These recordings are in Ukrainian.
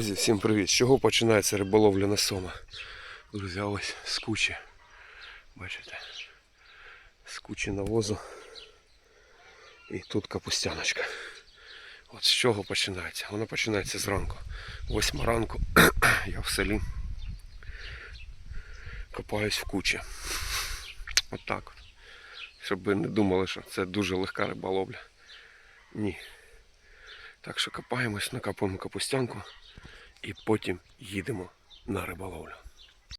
Друзі, всім привіт! З чого починається риболовля на сома? Друзі, ось з кучі. Бачите? З кучі навозу. І тут капустяночка. От з чого починається? Вона починається зранку. Восьма ранку я в селі. Копаюсь в кучі. От так от. Щоб ви не думали, що це дуже легка риболовля. Ні. Так що копаємось, накапуємо капустянку і потім їдемо на риболовлю.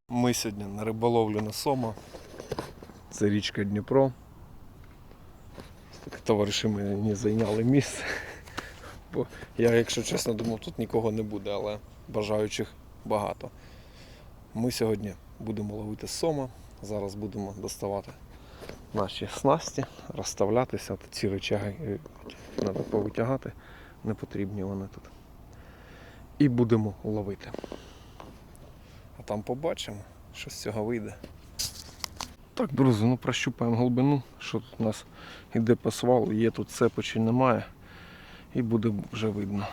Ми сьогодні на риболовлю на Сома. Це річка Дніпро. Так, товариші мені зайняли місце. Бо я, якщо чесно, думав, тут нікого не буде, але бажаючих багато. Ми сьогодні будемо ловити сома. Зараз будемо доставати наші снасті, розставлятися. Ці речаги треба повитягати, не потрібні вони тут. І будемо ловити. А там побачимо, що з цього вийде. Так, друзі, ну прощупаємо глибину, що тут у нас іде по свалу, є тут цепи чи немає. І буде вже видно.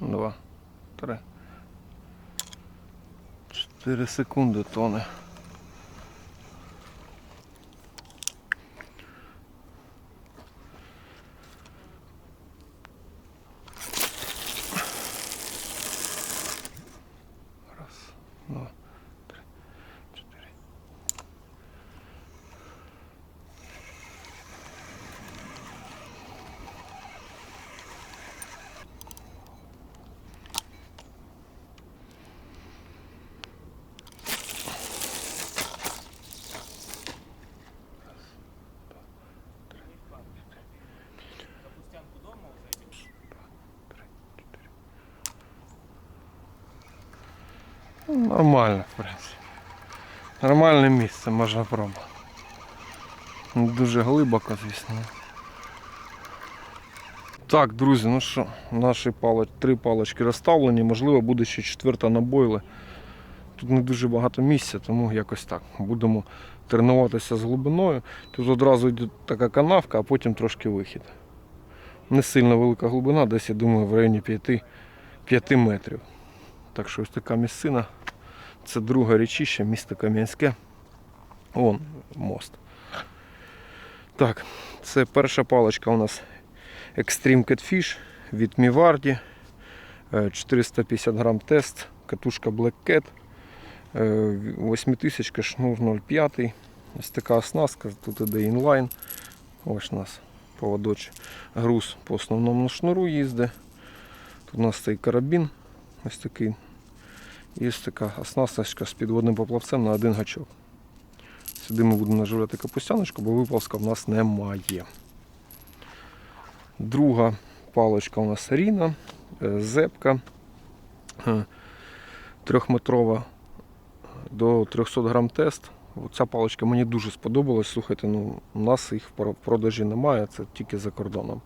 Два, три. Чотири секунди тоне. Нормально, в принципі. Нормальне місце можна пробувати. Дуже глибоко, звісно. Так, друзі, ну що, наші палоч... три палочки розставлені, можливо, буде ще четверта на бойли. Тут не дуже багато місця, тому якось так. Будемо тренуватися з глибиною. Тут одразу йде така канавка, а потім трошки вихід. Не сильно велика глибина, десь я думаю в районі 5, 5 метрів. Так що ось така місцина. Це друге річище, місто Кам'янське. Вон мост. Так, це перша паличка у нас Extreme Catfish від Міварді. Е, 450 грам тест, катушка Black Cat. 8000 шнур 0,5. Ось така оснастка, тут іде інлайн. Ось у нас поводочок. Груз по основному шнуру їздить. Тут у нас цей карабін. Ось такий. Ось така оснасточка з підводним поплавцем на один гачок. Сюди ми будемо наживляти капустяночку, бо випавска в нас немає. Друга паличка у нас Ріна, е, зепка е, трьохметрова до 300 грам тест. Ця паличка мені дуже сподобалась. Слухайте, ну у нас їх в продажі немає, це тільки за кордоном.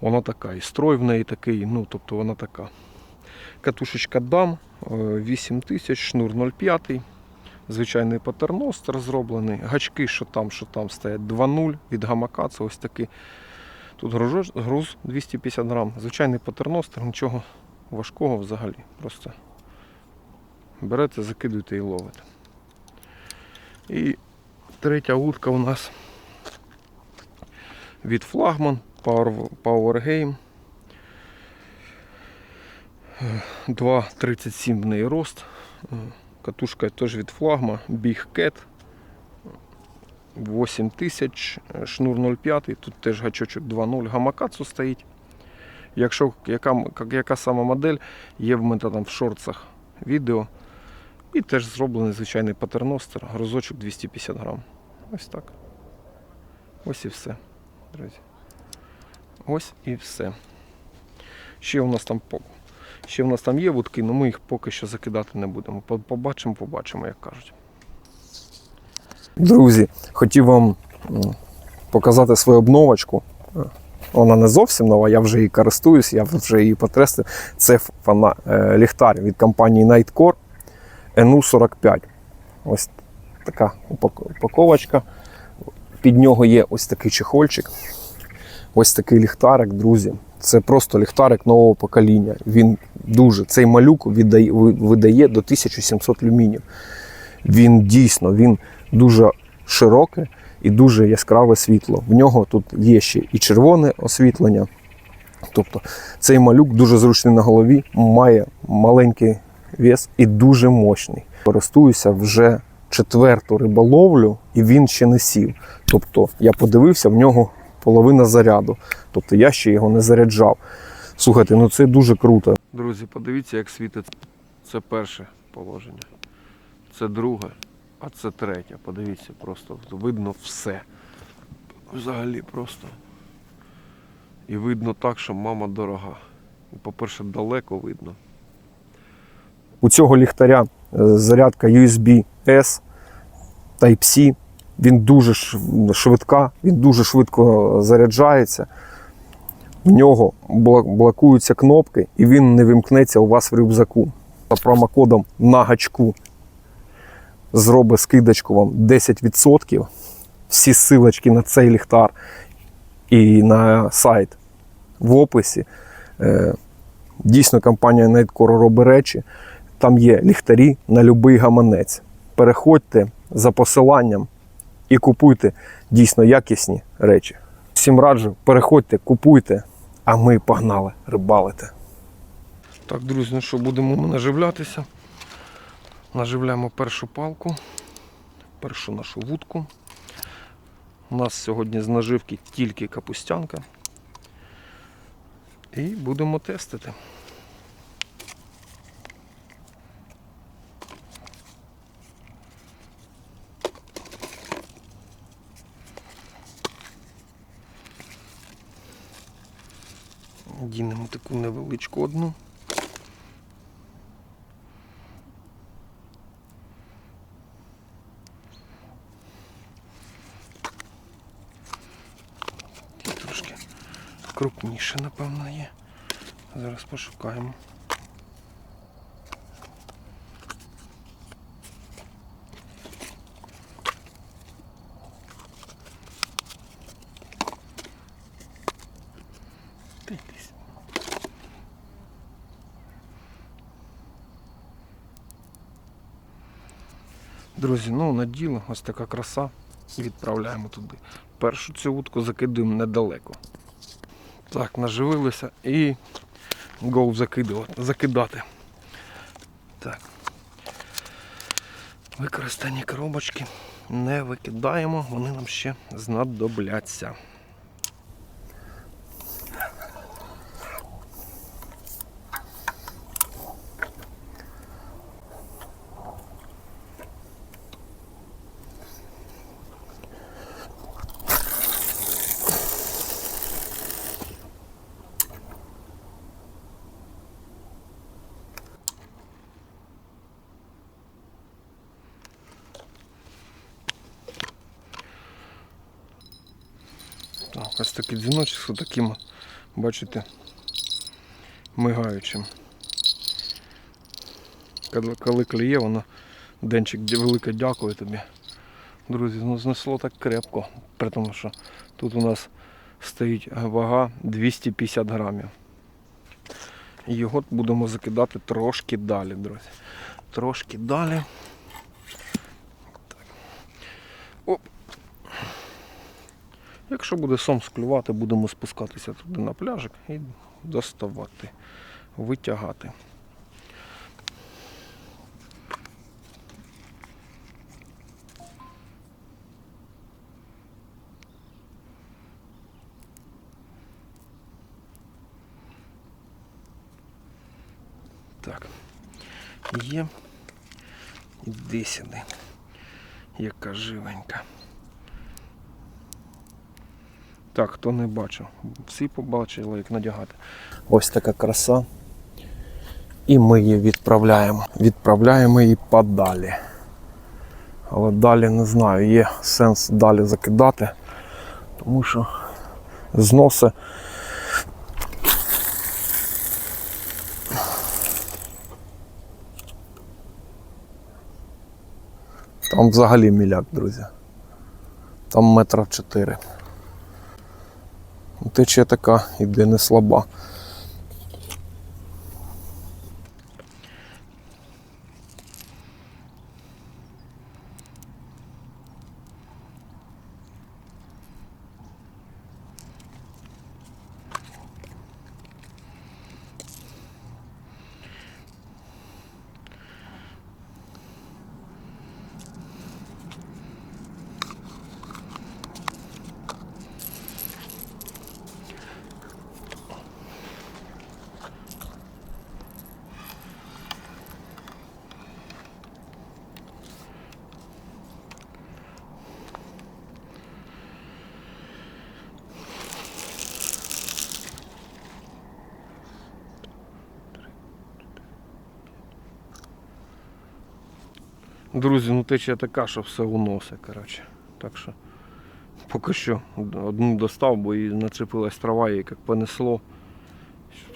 Вона така, і строй в неї такий, ну тобто вона така. Катушечка дам 8000, шнур 0,5. Звичайний патерностер зроблений. Гачки, що там, що там стоять 2.0 від гамака. Це ось такий. Тут груз, груз 250 грам. Звичайний патерностер, нічого важкого взагалі. Просто берете, закидуєте і ловите. І третя вудка у нас від флагман Power Game. 2,37 в неї рост. Катушка теж від флагма Big Cat. 8000, шнур 0,5, тут теж гачочок 2.0, гамакацу стоїть. Якщо яка, яка сама модель, є в мене там в шорцах відео. І теж зроблений звичайний патерностер, грузочок 250 грам. Ось так. Ось і все, друзі. Ось і все. Ще у нас там Ще в нас там є вудки, але ми їх поки що закидати не будемо. Побачимо, побачимо, як кажуть. Друзі, хотів вам показати свою обновочку. Вона не зовсім нова, я вже її користуюсь, я вже її потрестив. Це фана, е, ліхтар від компанії Nightcore NU45. Ось така упаковочка. Під нього є ось такий чехольчик, ось такий ліхтарик, друзі. Це просто ліхтарик нового покоління. Він дуже цей малюк віддає, видає до 1700 люмінів. Він дійсно він дуже широке і дуже яскраве світло. В нього тут є ще і червоне освітлення. Тобто цей малюк дуже зручний на голові, має маленький вес і дуже мощний. Користуюся вже четверту риболовлю, і він ще не сів. Тобто я подивився, в нього половина заряду. Тобто я ще його не заряджав. Слухайте, ну це дуже круто. Друзі, подивіться, як світить. Це перше положення. Це друге, а це третє. Подивіться, просто видно все. Взагалі просто. І видно так, що мама дорога. І, по-перше, далеко видно. У цього ліхтаря е, зарядка USB-S Type-C. Він дуже швидка, він дуже швидко заряджається. В нього блокуються кнопки, і він не вимкнеться у вас в рюкзаку. За промокодом на гачку зробить скидочку вам 10%. Всі силочки на цей ліхтар і на сайт в описі. Е, Дійсно, компанія Nightcore робить речі. Там є ліхтарі на будь-який гаманець. Переходьте за посиланням і купуйте дійсно якісні речі. Всім раджу, переходьте, купуйте, а ми погнали рибалити. Так, друзі, ну що, будемо ми наживлятися. Наживляємо першу палку, першу нашу вудку. У нас сьогодні з наживки тільки капустянка. І будемо тестити. Дінемо таку невеличку одну. Трошки крупніше, напевно, є. Зараз пошукаємо. Друзі, ну на діло, ось така краса. Відправляємо туди. Першу цю утку закидуємо недалеко. Так, наживилися і закидувати, закидати. Так. Використані коробочки не викидаємо, вони нам ще знадобляться. Так, ось такий дзвіночок таким, бачите, мигаючим. Коли, клює, воно денчик велике дякую тобі. Друзі, ну знесло так крепко, при тому, що тут у нас стоїть вага 250 грамів. Його будемо закидати трошки далі, друзі. Трошки далі. Так. Оп. Якщо буде сом склювати, будемо спускатися туди на пляжик і доставати, витягати. Так. Є. Іди сюди. Яка живенька. Так, хто не бачив. Всі побачили, як надягати. Ось така краса. І ми її відправляємо. Відправляємо її подалі. Але далі не знаю, є сенс далі закидати, тому що зноси. Там взагалі міляк, друзі. Там метра 4. Течія така іде не слаба. Друзі, ну течія така, що все уносить, коротше. Так що поки що одну достав, бо і начепилась трава, і як понесло.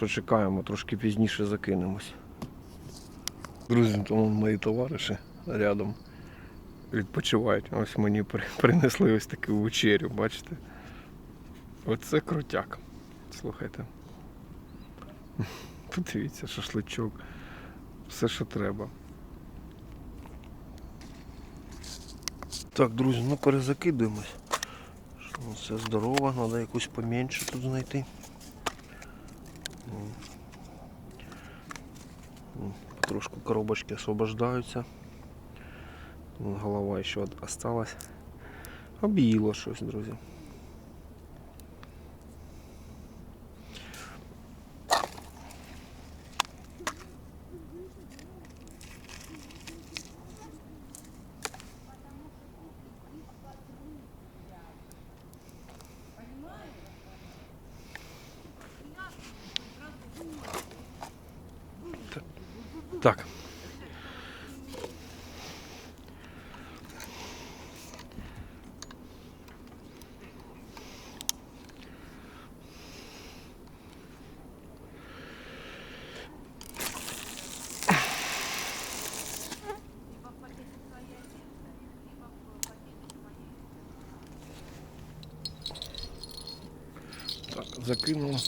Почекаємо, трошки пізніше закинемось. Друзі, тому мої товариші рядом відпочивають. Ось мені принесли ось таку вечерю, бачите? Оце крутяк. Слухайте. Подивіться, шашличок. Все, що треба. Так, друзі, ну перезакидуємось. Що, ну, здорово, треба якусь поменше тут знайти. Потрошку коробочки освобождаються. Голова ще осталась. Об'їло щось, друзі. Так. Так, закинуло.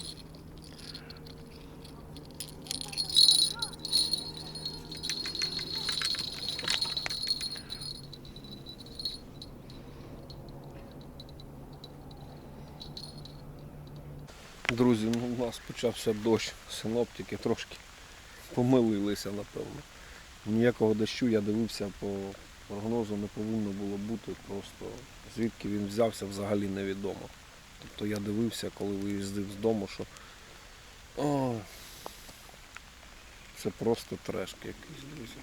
Друзі, ну у нас почався дощ, синоптики трошки помилилися, напевно. Ніякого дощу я дивився по прогнозу, не повинно було бути. Просто звідки він взявся, взагалі невідомо. Тобто я дивився, коли виїздив з дому, що О, це просто трешки якийсь, друзі.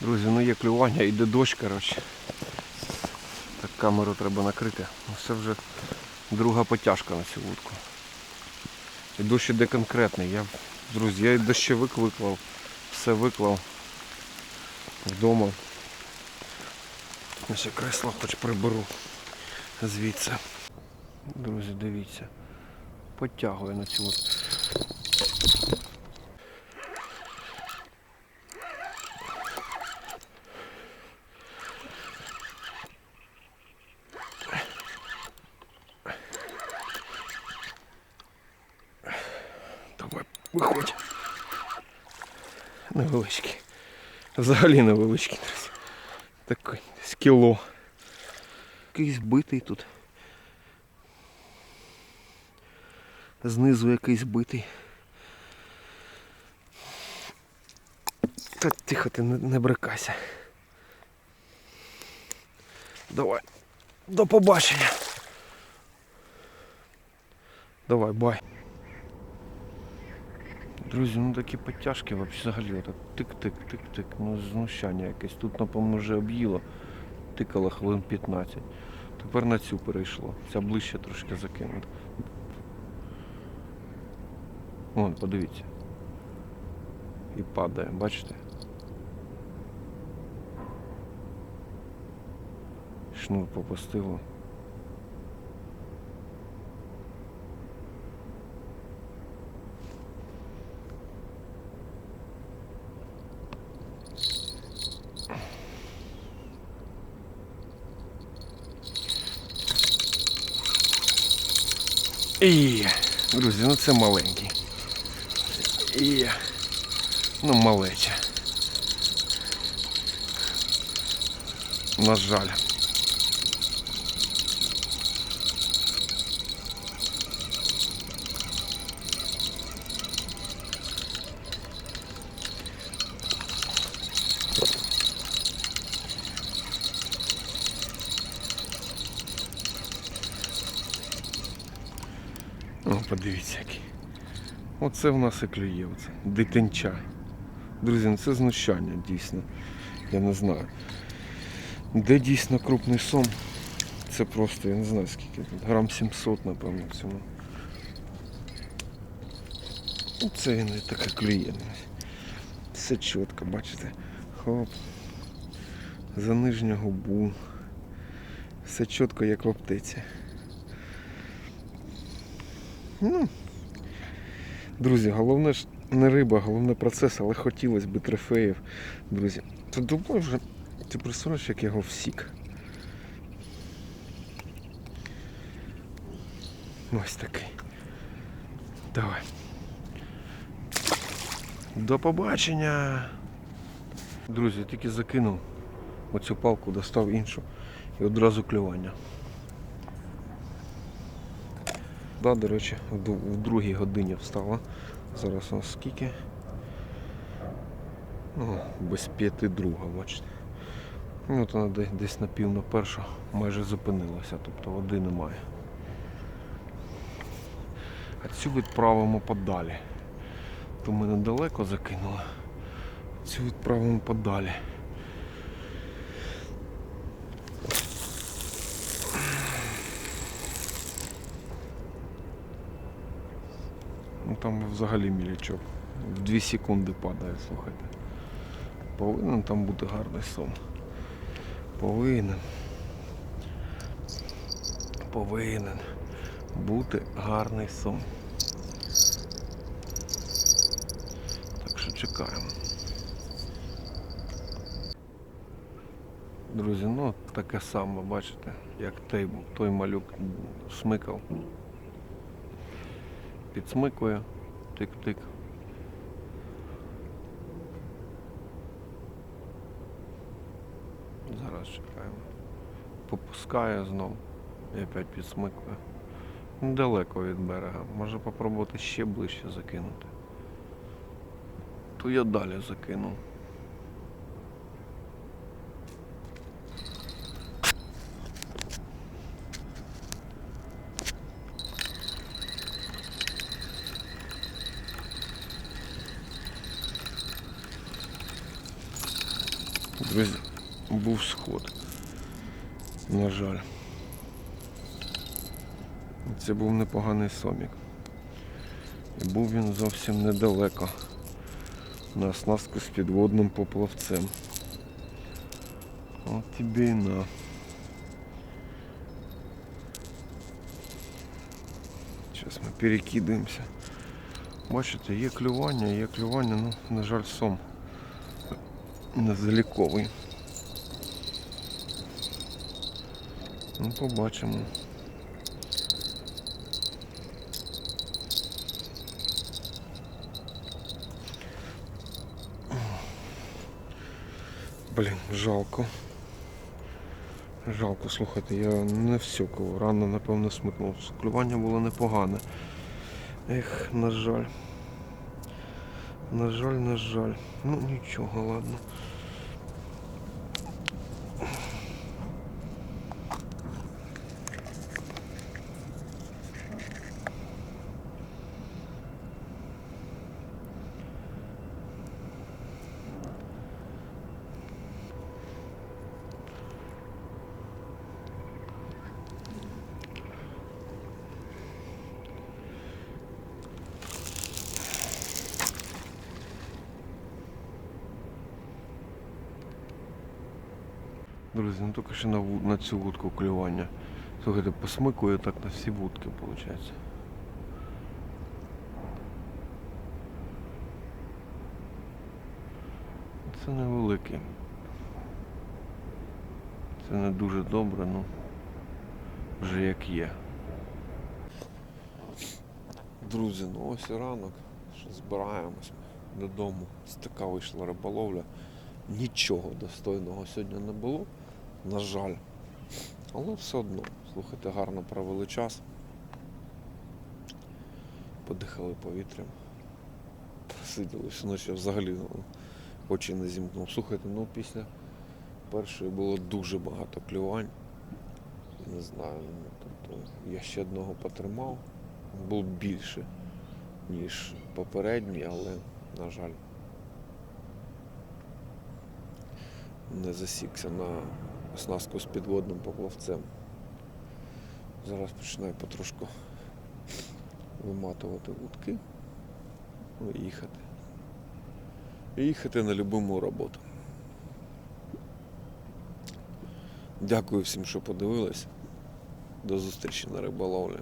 Друзі, ну є клювання, йде дощ, коротше. Камеру треба накрити. Ну, Це вже друга потяжка на цю вудку. І дощ іде конкретний. Я, друзі, я дощовик виклав, все виклав вдома. Ще кресло хоч приберу звідси. Друзі, дивіться. Потягує на цю. от. Давай, виходь. Невеличкий. Взагалі невеличкий, друзі. Такий з кіло. Якийсь битий тут. Знизу якийсь битий. Та тихо, ти не брикайся. Давай. До побачення. Давай, бай. Друзі, ну такі потяжки взагалі тик-тик-тик-тик, ну знущання якесь. Тут, напевно, вже об'їло. Тикало хвилин 15. Тепер на цю перейшло. Ця ближче трошки закинута. Вон, подивіться. І падає, бачите? Шнур попустило. І, друзі, ну це маленький. І, ну малече. На жаль. О, подивіться який. Оце в нас і клює, оце. Дитинча. Друзі, ну це знущання дійсно. Я не знаю. Де дійсно крупний сом? Це просто, я не знаю скільки тут. Грам 700, напевно, в цьому. Оце він і таке клює. Все чітко, бачите? Хоп. За нижню губу. Все чітко, як в аптеці. Ну, друзі, головне ж не риба, головне процес, але хотілося б трофеїв. Друзі, це думаю вже, ти представляєш, як його всік. Ось такий. Давай. До побачення. Друзі, тільки закинув оцю палку, достав іншу і одразу клювання. Да, до речі, в другій годині встала. Зараз у нас скільки? Ну, без п'яти друга, бачите. Ну, от вона десь, на пів на першу майже зупинилася, тобто води немає. А цю відправимо подалі. То ми недалеко закинули. Цю відправимо подалі. Там взагалі мілячок. В 2 секунди падає, слухайте. Повинен там бути гарний сон. Повинен. Повинен бути гарний сон. Так що чекаємо. Друзі, ну таке саме, бачите, як той, той малюк смикав. Підсмикує, тик-тик. Зараз чекаємо. Попускає знов і опять підсмикує. Далеко від берега. Може попробувати ще ближче закинути. То я далі закину. Друзі, був сход. На жаль. Це був непоганий сомік. І був він зовсім недалеко. На оснастку з підводним поплавцем. От тобі і на. Зараз ми перекидаємося. Бачите, є клювання, є клювання, ну, на жаль, сом незаліковий. Ну, побачимо. Блін, жалко. Жалко, слухайте, я не всюкав. Рано, напевно, смикнув. Клювання було непогане. Ех, на жаль. На жаль, на жаль. Ну нічого, ладно. Що на, на цю вудку клювання. Слухайте, посмикую так на всі вудки, виходить. Це невелике. Це не дуже добре, ну вже як є. Друзі, ну ось і ранок. Що збираємось додому. Ось така вийшла риболовля. Нічого достойного сьогодні не було, на жаль. Але все одно, слухайте, гарно провели час. Подихали повітрям. Посиділи всю ночі, я взагалі ну, очі не зімкнув. Слухайте, ну після першої було дуже багато клювань. Не знаю, ну, тобто я ще одного потримав. Був більше, ніж попередній, але, на жаль, не засікся на оснастку з підводним поплавцем. Зараз починаю потрошку виматувати ну, і їхати. І їхати на любиму роботу. Дякую всім, що подивились. До зустрічі на риболовлі.